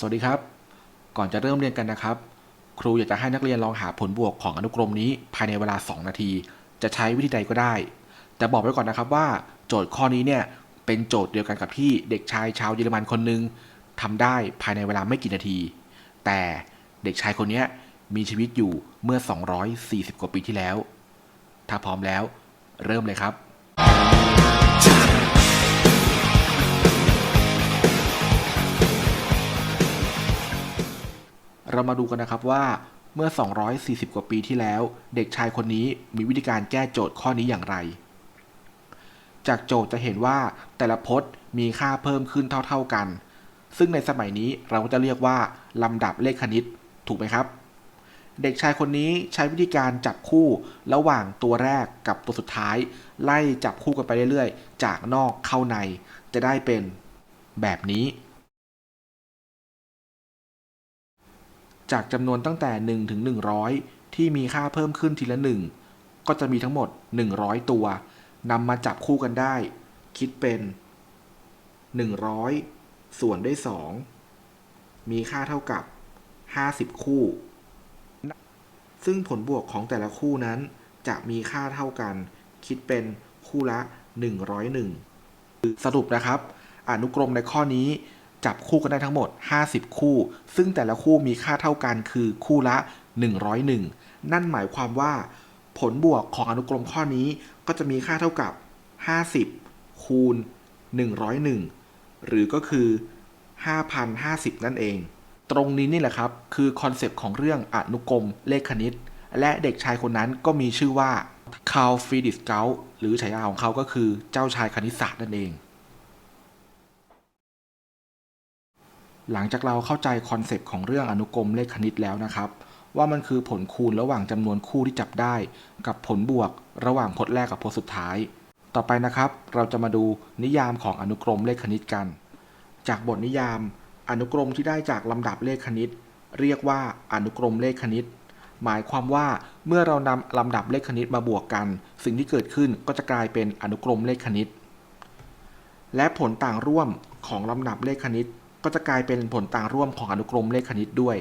สวัสดีครับ ก่อนจะเริ่มเรียนกันนะครับ ครูอยากจะให้นักเรียนลองหาผลบวกของอนุกรมนี้ภายในเวลา 2 นาที จะใช้วิธีใดก็ได้ แต่บอกไว้ก่อนนะครับว่า โจทย์ข้อนี้เนี่ยเป็นโจทย์เดียวกันกับที่เด็กชายชาวเยอรมันคนหนึ่งทำได้ภายในเวลาไม่กี่นาที แต่เด็กชายคนนี้มีชีวิตอยู่เมื่อ 240 กว่าปีที่แล้ว ถ้าพร้อมแล้ว เริ่มเลยครับ เรามาดูกันนะครับว่าเมื่อ 240 กว่าปีที่แล้ว เด็กชายคนนี้มีวิธีการแก้โจทย์ข้อนี้อย่างไร จากโจทย์จะเห็นว่าแต่ละพจน์มีค่าเพิ่มขึ้นเท่า ๆกัน ซึ่งในสมัยนี้เราก็จะเรียกว่า ลำดับเลขคณิต ถูกไหมครับ เด็กชายคนนี้ใช้วิธีการจับคู่ระหว่างตัวแรกกับตัวสุดท้าย ไล่จับคู่กันไปเรื่อยๆ จากนอกเข้าในจะได้เป็นแบบนี้ จากจำนวนตั้งแต่ 1 ถึง 100 ที่มีค่าเพิ่มขึ้นทีละ 1 ก็จะมีทั้งหมด 100 ตัวนำมาจับคู่กันได้ คิดเป็น 100 ส่วนด้วย 2 มีค่าเท่ากับ 50 คู่ ซึ่งผลบวกของแต่ละคู่นั้นจะมีค่าเท่ากัน คิดเป็นคู่ละ 101 สรุปนะครับ อนุกรมในข้อนี้ จับคู่กันได้ทั้งหมด 50 คู่ ซึ่งแต่ละคู่มีค่าเท่ากันคือคู่ละ 101 นั่นหมายความว่า ผลบวกของอนุกรมข้อนี้ก็จะมีค่าเท่ากับ 50 คูณ 101 หรือก็คือ 5,050 นั่นเอง ตรงนี้นี่แหละครับ คือคอนเซปต์ของเรื่องอนุกรมเลขคณิต และเด็กชายคนนั้นก็มีชื่อว่าคาร์ลฟีดิสเกลหรือฉายาของเขาก็คือเจ้าชายคณิตศาสตร์นั่นเอง หลังจากเราเข้าใจคอนเซปต์ของเรื่องอนุกรมเลขคณิตแล้วนะครับ ว่ามันคือผลคูณระหว่างจำนวนคู่ที่จับได้ กับผลบวกระหว่างพจน์แรกกับพจน์สุดท้าย ต่อไปนะครับ เราจะมาดูนิยามของอนุกรมเลขคณิตกัน จากบทนิยาม อนุกรมที่ได้จากลำดับเลขคณิต เรียกว่าอนุกรมเลขคณิต หมายความว่าเมื่อเรานำลำดับเลขคณิตมาบวกกัน สิ่งที่เกิดขึ้นก็จะกลายเป็นอนุกรมเลขคณิต และผลต่างร่วมของลำดับเลขคณิต ก็จะกลายเป็นผลต่างร่วมของอนุกรมเลขคณิตด้วย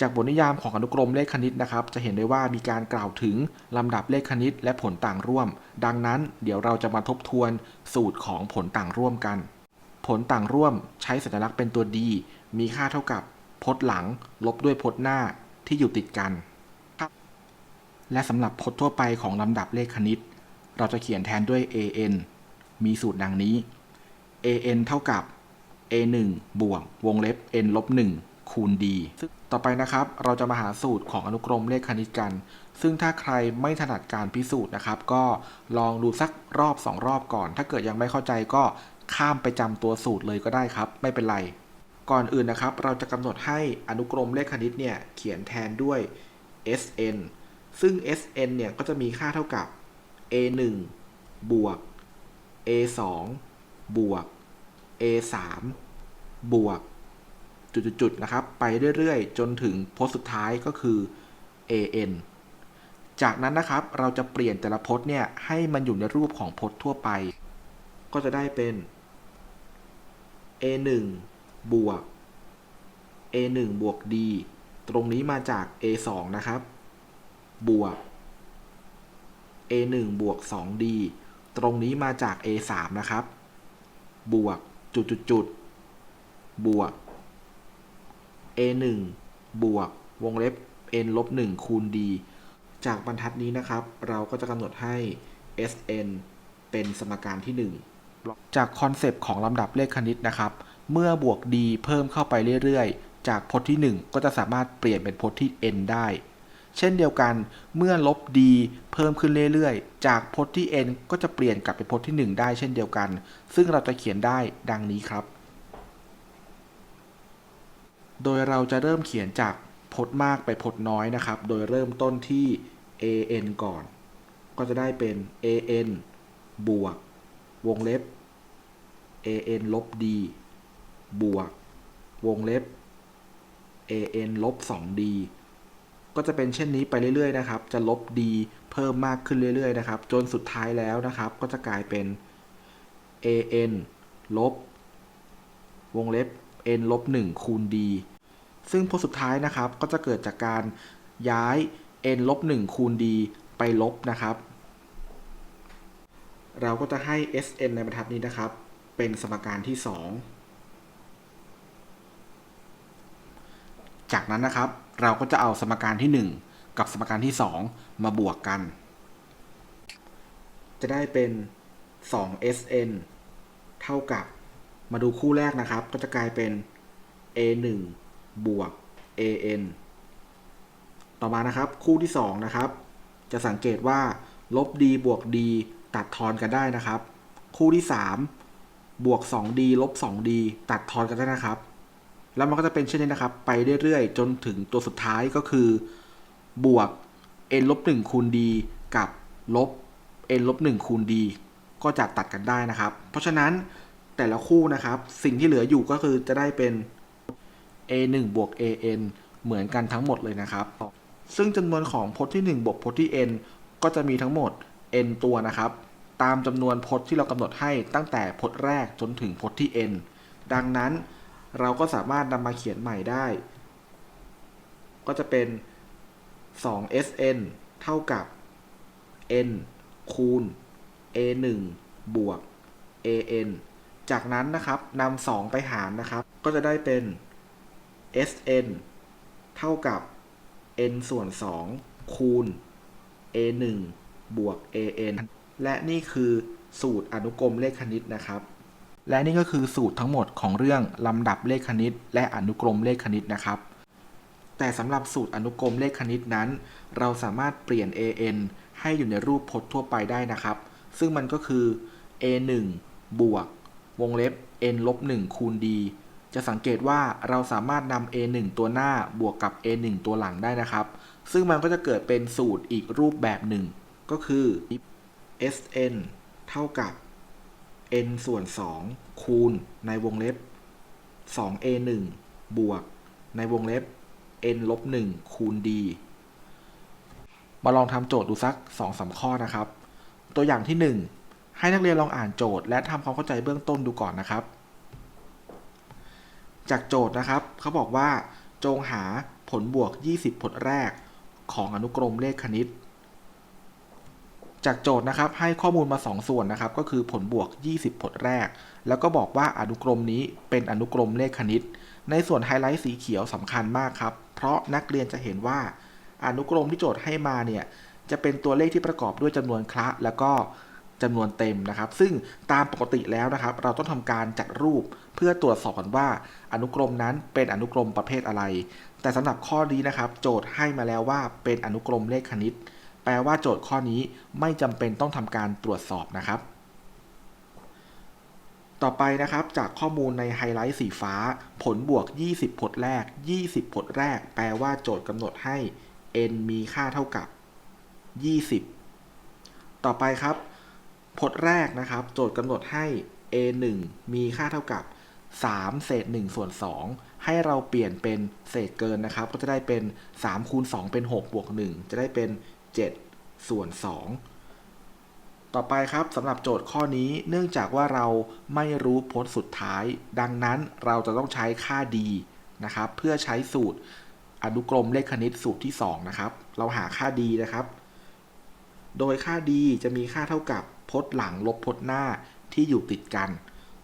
จากบทนิยามของอนุกรมเลขคณิตนะครับ จะเห็นได้ว่ามีการกล่าวถึงลำดับเลขคณิตและผลต่างร่วม ดังนั้นเดี๋ยวเราจะมาทบทวนสูตรของผลต่างร่วมกัน ผลต่างร่วมใช้สัญลักษณ์เป็นตัวดีมีค่าเท่ากับพจน์หลัง ลบด้วยพจน์หน้าที่อยู่ติดกัน และสำหรับพจน์ทั่วไปของลำดับเลขคณิต เราจะเขียนแทนด้วย an มีสูตรดังนี้ an เท่ากับ a1 บวกวงเล็บ n ลบ1คูณ d ต่อไปนะครับ เราจะมาหาสูตรของอนุกรมเลขคณิตกัน ซึ่งถ้าใครไม่ถนัดการพิสูจน์นะครับ ก็ลองดูสักรอบ 2 รอบก่อน ถ้าเกิดยังไม่เข้าใจก็ข้ามไปจำตัวสูตรเลยก็ได้ครับ ไม่เป็นไร ก่อนอื่นนะครับ เราจะกำหนดให้อนุกรมเลขคณิตเนี่ยเขียนแทนด้วย sn ซึ่ง sn เนี่ยก็จะมีค่าเท่ากับ a1 บวก a2 บวก a3 บวกจุดๆนะครับ ไปเรื่อยๆ จนถึงพจน์สุดท้ายก็คือ an จากนั้นนะครับเราจะเปลี่ยนแต่ละพจน์เนี่ยให้มันอยู่ในรูปของพจน์ทั่วไป ก็จะได้เป็น a1 บวก a1 บวก d ตรงนี้มาจาก a2 นะครับ บวก a1 บวก 2d ตรงนี้มาจาก a3 นะครับ บวก จุดจุดจุดบวก a1 บวก วงเล็บ n ลบ1คูณ d จากบรรทัดนี้นะครับ เราก็จะกำหนดให้ sn เป็นสมการที่ 1 จากคอนเซปต์ของลำดับเลขคณิตนะครับ เมื่อบวก d เพิ่มเข้าไปเรื่อยๆ จากพจน์ที่ 1 ก็จะสามารถเปลี่ยนเป็นพจน์ที่ n ได้ เช่นเดียวกันเมื่อลบ d เพิ่มขึ้นเรื่อยๆ จากพจน์ที่ n ก็จะเปลี่ยนกลับเป็นพจน์ที่ 1 ได้เช่นเดียวกัน ซึ่งเราจะเขียนได้ดังนี้ครับ โดยเราจะเริ่มเขียนจากพจน์มากไปพจน์น้อยนะครับ โดยเริ่มต้นที่ an ก่อน ก็จะได้เป็น an บวก วงเล็บ an ลบ d บวก วงเล็บ an ลบ 2d ก็จะเป็นเช่นนี้ไปเรื่อยๆนะครับ จะลบ d เพิ่มมากขึ้นเรื่อยๆนะครับ จนสุดท้ายแล้วนะครับ ก็จะกลายเป็น an ลบ วงเล็บ n ลบ1คูณ d ซึ่งพจน์สุดท้ายนะครับ ก็จะเกิดจากการย้าย n ลบ1คูณ d ไปลบนะครับ เราก็จะให้ Sn ในบรรทัดนี้นะครับ เป็นสมการที่ 2 จากนั้นนะครับ เราก็จะเอาสมการที่ 1 กับสมการที่ 2 มาบวกกัน จะได้เป็น 2Sn เท่ากับมาดูคู่แรกนะครับ ก็จะกลายเป็น a1 บวก an ต่อมานะครับคู่ที่ 2 นะครับ จะสังเกตว่า ลบ d บวก d ตัดทอนกันได้นะครับ คู่ที่ 3 บวก 2d ลบ 2d ตัดทอนกันได้นะครับ แล้วมันก็จะเป็นเช่นนี้นะครับ ไปเรื่อยๆ จนถึงตัวสุดท้ายก็คือบวก n ลบ1คูณ d กับลบ n ลบ1คูณ d ก็จะตัดกันได้นะครับ เพราะฉะนั้นแต่ละคู่นะครับ สิ่งที่เหลืออยู่ก็คือจะได้เป็น a1 บวก an เหมือนกันทั้งหมดเลยนะครับ ซึ่งจำนวนของพจน์ที่ 1 บวกพจน์ที่ n ก็จะมีทั้งหมด n ตัวนะครับ ตามจำนวนพจน์ที่เรากำหนดให้ตั้งแต่พจน์แรกจนถึงพจน์ที่ n ดังนั้น เราก็สามารถนำมาเขียนใหม่ได้ ก็จะเป็น 2sn เท่ากับ n คูณ a1 บวก an จากนั้นนะครับนำ2ไปหารนะครับ ก็จะได้เป็น sn เท่ากับ n ส่วน 2 คูณ a1 บวก an และนี่คือสูตรอนุกรมเลขคณิตนะครับ และนี่ก็คือสูตรทั้งหมดของเรื่องลำดับเลขคณิต และอนุกรมเลขคณิตนะครับ แต่สำหรับสูตรอนุกรมเลขคณิตนั้น เราสามารถเปลี่ยน an ให้อยู่ในรูปพจน์ทั่วไปได้นะครับ ซึ่งมันก็คือ a1 บวก วงเล็บ n ลบ1คูณ d จะสังเกตว่าเราสามารถนำ a1 ตัวหน้าบวกกับ a1 ตัวหลังได้นะครับ ซึ่งมันก็จะเกิดเป็นสูตรอีกรูปแบบหนึ่ง ก็คือ sn เท่ากับ n ส่วน 2 คูณในวงเล็บ 2a1 บวก ในวงเล็บ n ลบ1คูณ d มาลองทำโจทย์ดูสัก2-3ข้อนะครับ ตัวอย่างที่ 1 ให้นักเรียนลองอ่านโจทย์ และทำความเข้าใจเบื้องต้นดูก่อนนะครับ จากโจทย์นะครับเขาบอกว่า จงหาผลบวก 20 ผลแรกของอนุกรมเลขคณิต จากโจทย์นะครับให้ข้อมูลมา 2 ส่วนนะครับก็คือผลบวก 20 ผลแรก แล้วก็บอกว่าอนุกรมนี้เป็นอนุกรมเลขคณิต ในส่วนไฮไลท์สีเขียวสำคัญมากครับ เพราะนักเรียนจะเห็นว่าอนุกรมที่โจทย์ให้มาเนี่ยจะเป็นตัวเลขที่ประกอบด้วยจำนวนคละแล้วก็จำนวนเต็มนะครับ ซึ่งตามปกติแล้วนะครับ เราต้องทำการจัดรูปเพื่อตรวจสอบว่าอนุกรมนั้นเป็นอนุกรมประเภทอะไร แต่สำหรับข้อนี้นะครับ โจทย์ให้มาแล้วว่าเป็นอนุกรมเลขคณิต ลว่าโจทย์ข้อนี้ไม่จำเป็นต้องทำการตรวจสอบนะครับ ต่อไปนะครับจากข้อมูลในไฮไลท์สีฟ้า ผลบวก 20 ผลแรก 20 ผลแรก แปลว่าโจทย์กำหนดให้ n มีค่าเท่ากับ 20 ต่อไปครับพจน์แรกนะครับ โจทย์กำหนดให้ a1 มีค่าเท่ากับ 3 เศษ1ส่วน2ให้เราเปลี่ยนเป็นเศษเกินนะครับ ก็จะได้เป็น3คูณ2เป็น6บวก1จะได้เป็น 7 ส่วน 2 ต่อไปครับสำหรับโจทย์ข้อนี้เนื่องจากว่าเราไม่รู้พจน์สุดท้าย ดังนั้นเราจะต้องใช้ค่า d นะครับ เพื่อใช้สูตรอนุกรมเลขคณิตสูตรที่ 2 นะครับ เราหาค่า d นะครับ โดยค่า d จะมีค่าเท่ากับพจน์หลังลบพจน์หน้าที่อยู่ติดกัน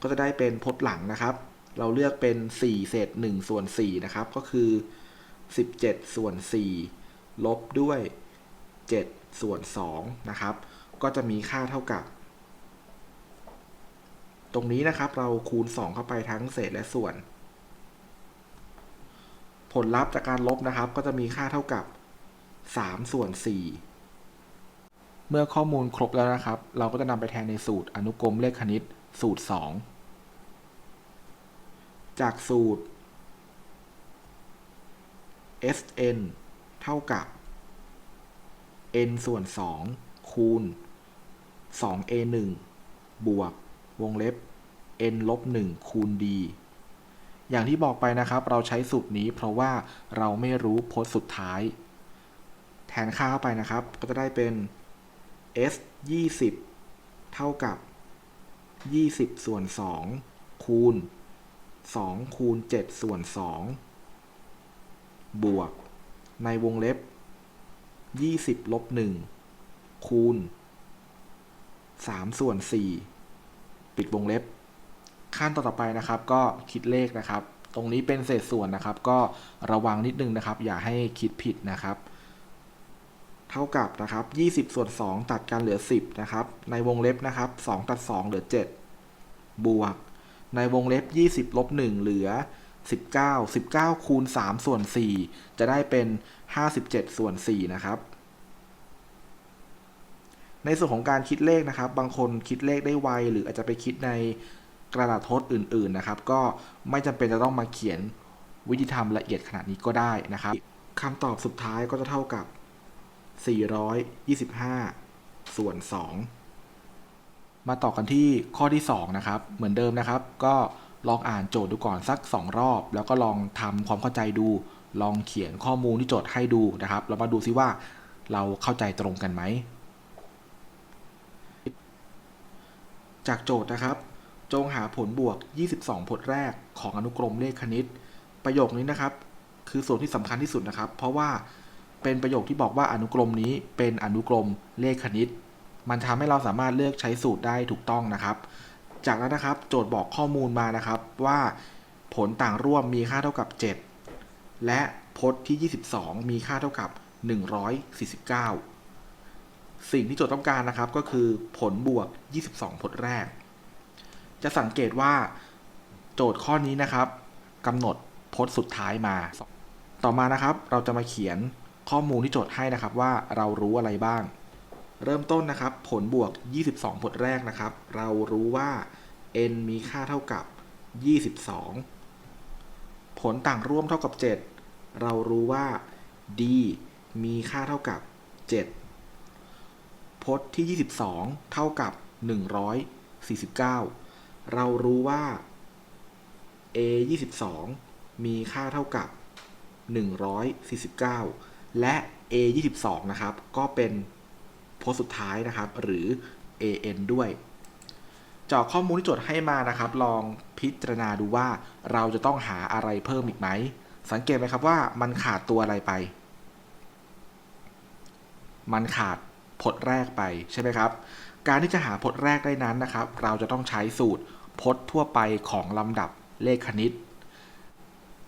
ก็จะได้เป็นพจน์หลังนะครับ เราเลือกเป็น 4 เศษ1ส่วน4นะครับ ก็คือ 17 ส่วน 4 ลบด้วย 7 ส่วน2นะครับ ก็จะมีค่าเท่ากับ ตรงนี้นะครับเราคูณ 2 เข้าไปทั้งเศษและส่วน ผลลัพธ์จากการลบนะครับ ก็จะมีค่าเท่ากับ 3 ส่วน 4 เมื่อข้อมูลครบแล้วนะครับ เราก็จะนำไปแทนในสูตรอนุกรมเลขคณิตสูตร 2 จากสูตร sn เท่ากับ n ส่วน 2 คูณ 2a1 บวก วงเล็บ n ลบ 1 คูณ d อย่างที่บอกไปนะครับ เราใช้สูตรนี้เพราะว่าเราไม่รู้พจน์สุดท้าย แทนค่าเข้าไปนะครับ ก็จะได้เป็น s 20 เท่ากับ 20 ส่วน 2 คูณ 2 คูณ 7 ส่วน 2 บวก ในวงเล็บ 20ลบ1คูณ3ส่วน4ปิดวงเล็บ ขั้นตอนต่อไปนะครับ ก็คิดเลขนะครับ ตรงนี้เป็นเศษส่วนนะครับ ก็ระวังนิดนึงนะครับ อย่าให้คิดผิดนะครับ เท่ากับนะครับ20ส่วน2ตัดกันเหลือ10นะครับ ในวงเล็บนะครับ2ตัด2เหลือ7บวก ในวงเล็บ20ลบ1เหลือ 19 19 คูณ 3 ส่วน 4 จะได้เป็น 57 ส่วน 4 นะครับ ในส่วนของการคิดเลขนะครับ บางคนคิดเลขได้ไว หรืออาจจะไปคิดในกระดาษทดอื่น ๆ นะครับ ก็ไม่จำเป็นจะต้องมาเขียนวิธีทำละเอียดขนาดนี้ก็ได้นะครับคำตอบสุดท้ายก็จะเท่ากับ 425 ส่วน 2 มาต่อกันที่ข้อที่ 2 นะครับ เหมือนเดิมนะครับ ก็ ลองอ่านโจทย์ดูก่อนสัก 2 รอบ แล้วก็ลองทำความเข้าใจดู ลองเขียนข้อมูลที่โจทย์ให้ดูนะครับแล้วมาดูซิว่าเราเข้าใจตรงกันไหม จากโจทย์นะครับ จงหาผลบวก 22 ผลแรกของอนุกรมเลขคณิต ประโยคนี้นะครับ คือส่วนที่สำคัญที่สุดนะครับ เพราะว่าเป็นประโยคที่บอกว่าอนุกรมนี้เป็นอนุกรมเลขคณิต มันทำให้เราสามารถเลือกใช้สูตรได้ถูกต้องนะครับ จากนั้นนะครับ โจทย์บอกข้อมูลมานะครับว่าผลต่างร่วมมีค่าเท่ากับ 7 และพจน์ที่ 22 มีค่าเท่ากับ 149 สิ่งที่โจทย์ต้องการนะครับก็คือผลบวก 22 ผลแรก จะสังเกตว่าโจทย์ข้อนี้นะครับกำหนดพจน์สุดท้ายมา ต่อมานะครับ เราจะมาเขียนข้อมูลที่โจทย์ให้นะครับว่าเรารู้อะไรบ้าง เริ่มต้นนะครับ ผลบวก 22 ผลแรกนะครับ เรารู้ว่า n มีค่าเท่ากับ 22 ผลต่างร่วมเท่ากับ 7 เรารู้ว่า d มีค่าเท่ากับ 7 พจน์ที่ 22 เท่ากับ 149 เรารู้ว่า a 22 มีค่าเท่ากับ 149 และ a 22 นะครับ ก็เป็น พจน์สุดท้ายนะครับ หรือ an ด้วยจากข้อมูลที่โจทย์ให้มานะครับ ลองพิจารณาดูว่าเราจะต้องหาอะไรเพิ่มอีกไหม สังเกตไหมครับว่ามันขาดตัวอะไรไป มันขาดพจน์แรกไปใช่ไหมครับ การที่จะหาพจน์แรกได้นั้นนะครับ เราจะต้องใช้สูตรพจน์ทั่วไปของลำดับเลขคณิต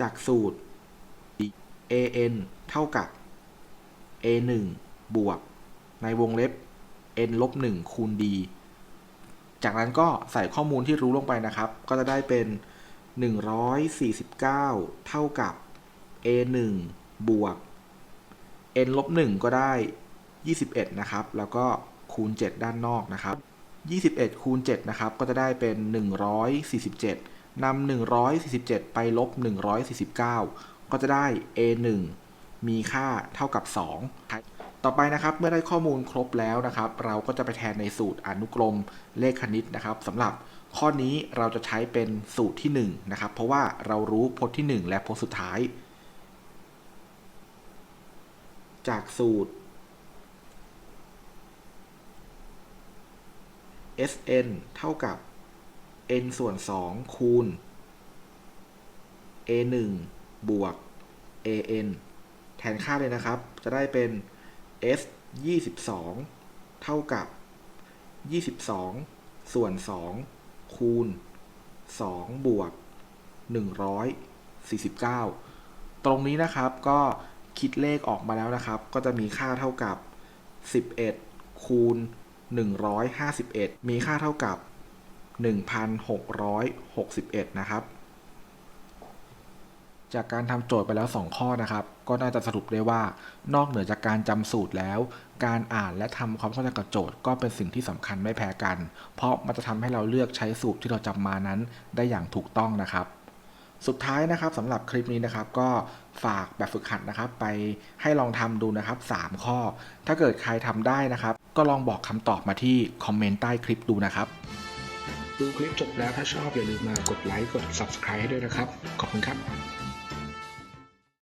จากสูตร an เท่ากับ a 1บวก ในวงเล็บ n ลบ1คูณ d จากนั้นก็ใส่ข้อมูลที่รู้ลงไปนะครับ ก็จะได้เป็น 149 เท่ากับ a 1บวก n ลบ1ก็ได้ 21 นะครับ แล้วก็คูณ 7 ด้านนอกนะครับ 21 คูณ 7 นะครับ ก็จะได้เป็น 147นำ147 ไปลบ 149 ก็จะได้ a 1มีค่าเท่ากับ 2 ต่อไปนะครับเมื่อได้ข้อมูลครบแล้วนะครับ เราก็จะไปแทนในสูตรอนุกรมเลขคณิตนะครับสำหรับข้อนี้เราจะใช้เป็นสูตรที่1นะครับเพราะว่าเรารู้พจน์ที่ 1 และพจน์สุดท้าย จากสูตร Sn เท่ากับ n ส่วน 2 คูณ a 1บวก an แทนค่าเลยนะครับ จะได้เป็น s 22 เท่ากับ 22 ส่วน 2 คูณ 2 บวก 149 ตรงนี้นะครับก็คิดเลขออกมาแล้วนะครับ ก็จะมีค่าเท่ากับ 11 คูณ 151 มีค่าเท่ากับ 1,661 นะครับ จากการทำโจทย์ไปแล้ว 2 ข้อนะครับ ก็น่าจะสรุปได้ว่านอกเหนือจากการจำสูตรแล้ว การอ่านและทำความเข้าใจกับโจทย์ก็เป็นสิ่งที่สำคัญไม่แพ้กัน เพราะมันจะทำให้เราเลือกใช้สูตรที่เราจำมานั้น ได้อย่างถูกต้องนะครับสุดท้ายนะครับสำหรับคลิปนี้นะครับก็ฝากแบบฝึกหัดนะครับ ไปให้ลองทำดูนะครับ 3 ข้อ ถ้าเกิดใครทำได้นะครับ ก็ลองบอกคำตอบมาที่คอมเมนต์ใต้คลิปดูนะครับ ดูคลิปจบแล้วถ้าชอบอย่าลืมมากดไลค์กด subscribe ให้ด้วยนะครับ ขอบคุณครับ